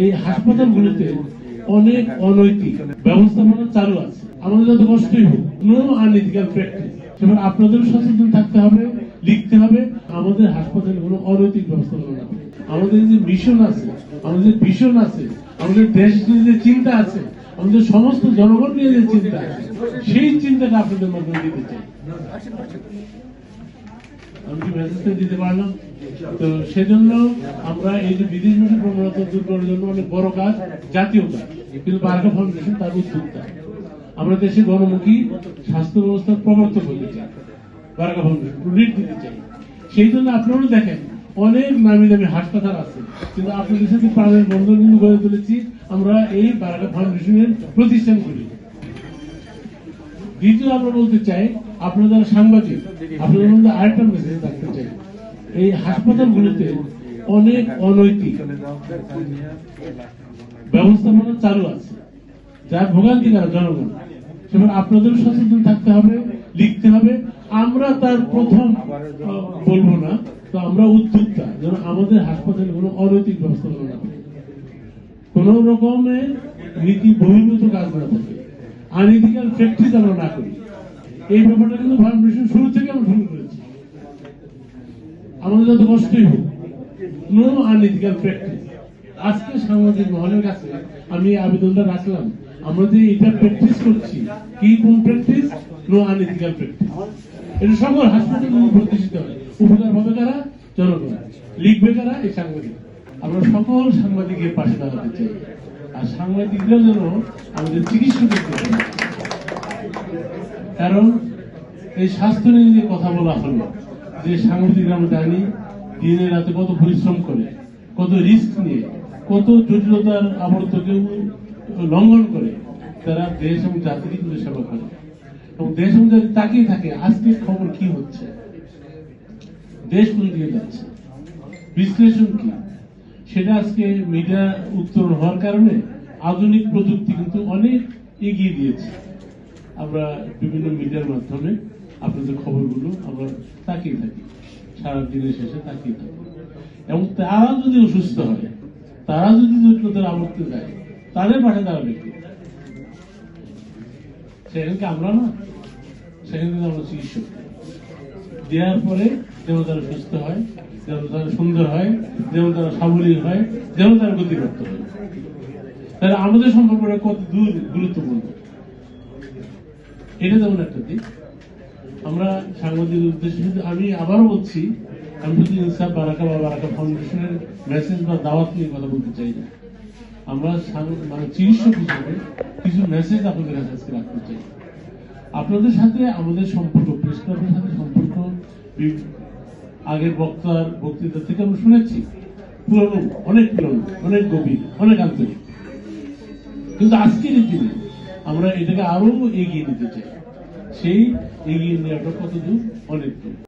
এই হাসপাতালগুলোতে অনেক অনৈতিক ব্যবস্থাপনা চালু আছে। আমাদের যত কষ্টই হোক নো আনইথিক্যাল প্র্যাকটিস এবার আপনাদের সচেতন থাকতে হবে, লিখতে হবে, আমাদের হাসপাতালে কোনো অনৈতিক ব্যবস্থাপনা আমাদের যে মিশন আছে, আমাদের ভিশন আছে, আমাদের দেশ নিয়ে যে চিন্তা আছে, আমাদের সমস্ত জনগণ নিয়ে যে চিন্তা আছে, সেই চিন্তাটা আপনাদের মাধ্যমে দিতে চাই। আমি কি মেসেজটা দিতে পারলাম? তো সেজন্য আমরা এই যে বিদেশ মুখী প্রবণতা দূর করার জন্য অনেক বড় কাজ, জাতীয় কাজ। কিন্তু বার্গা ফাউন্ডেশন তার উদ্যোক্তা। আমরা দেশে গণমুখী স্বাস্থ্য ব্যবস্থার প্রবর্তক হতে চাই বার্গা ফাউন্ডেশন লিড দিতে চাই। সেই জন্য আপনারাও দেখেন, অনেক নামি দামি হাসপাতাল আছে, কিন্তু আপনাদের সাথে প্রাণের বন্ধন কিন্তু গড়ে তুলেছি। আমরা এই বার্গা ফাউন্ডেশনের প্রতিষ্ঠান করি দ্বিতীয় আমরা বলতে চাই, আপনারা যারা সাংবাদিক, আপনাদের মধ্যে আরেকটা মেসেজ রাখতে চাই। এই হাসপাতালগুলোতে অনেক অনৈতিক ব্যবস্থাপনা চালু আছে যার ভোগান্তি কারা জনগণ। সেবার আপনাদের সচেতন থাকতে হবে, লিখতে হবে। আমরা তার প্রথম বলব না, তো আমরা উদ্যোক্তা, যেন আমাদের হাসপাতালে কোনো অনৈতিক ব্যবস্থাপনা না কোন রকমের নীতি বহির্ভূত কাজ না থাকে। আনইথিক্যাল প্র্যাকটিস না করি। এই ব্যাপারটা কিন্তু শুরু থেকে আমরা শুরু করেছি। আমাদের কষ্টই হোক, নো আনইথিক্যাল প্র্যাকটিস আজকে মহলের কাছে আমি আবেদনটা রাখলাম। আমরা যে এটা প্র্যাকটিস করছি, কি কোন প্র্যাকটিস নো আনইথিক্যাল প্র্যাকটিস এটা সকল হাসপাতাল প্রতিষ্ঠিত হয়। উপকার পাবে কারা? জনগণ। লিখবে কারা? এই সাংবাদিক। আমরা সকল সাংবাদিকের পাশে দাঁড়াতে চাই। আর সাংবাদিকরা যেন আমাদের চিকিৎসা করতে পারে। কারণ এই স্বাস্থ্য নিয়ে যে কথা বলা হলো, যে সাংবাদিকরা আমরা জানি দিনে রাতে কত পরিশ্রম করে, কত রিস্ক নিয়ে, কত জটিলতার আবর্ত কেউ লঙ্ঘন করে, তারা দেশ এবং জাতিকে কিন্তু সেবা করে। এবং দেশ এবং জাতি তাকিয়ে থাকে আজকের খবর কি হচ্ছে? দেশ কোন দিকে যাচ্ছে? বিশ্লেষণ কি? সেটা আজকে মিডিয়া উত্তরণ হওয়ার কারণে আধুনিক প্রযুক্তি কিন্তু অনেক এগিয়ে দিয়েছে। আমরা বিভিন্ন মিডিয়ার মাধ্যমে আপনাদের খবরগুলো আমরা তাকিয়ে থাকি। সারা দিনের শেষে তাকিয়ে থাকি। এবং তারা যদি অসুস্থ হয়, তারা যদি জটিলতার আবর্তে যায়, তাদের পাশে দাঁড়াবে কে? সেখানকে আমরা না সেখানে কিন্তু আমরা চিকিৎসক। দেওয়ার পরে যেন তারা সুস্থ হয় যেন তারা সুন্দর হয়, যেন তারা সাবলীল হয়, যেন তারা হয়। তাহলে আমাদের সম্পর্কটা কত দূর গুরুত্বপূর্ণ? এটা যেমন একটা দিক। আমরা সাংবাদিক উদ্দেশ্যে আমি আবারও বলছি, আমি শুধু ইনসাফ বারাকা বা বারাকা ফাউন্ডেশনের মেসেজ বা দাওয়াত নিয়ে কথা বলতে চাই না। আমরা মানে চিকিৎসক কিছু মেসেজ আপনাদের কাছে আজকে রাখতে চাই। আপনাদের সাথে আমাদের সম্পর্ক প্রেস ক্লাবের সাথে সম্পর্ক আগের বক্তার বক্তৃতা থেকে আমরা শুনেছি, পুরনো, অনেক পুরনো, অনেক গভীর, অনেক আন্তরিক। কিন্তু আজকের দিনে আমরা এটাকে আরও এগিয়ে নিতে চাই। সেই এগিয়ে নেওয়াটা কত দূর অনেক দূর।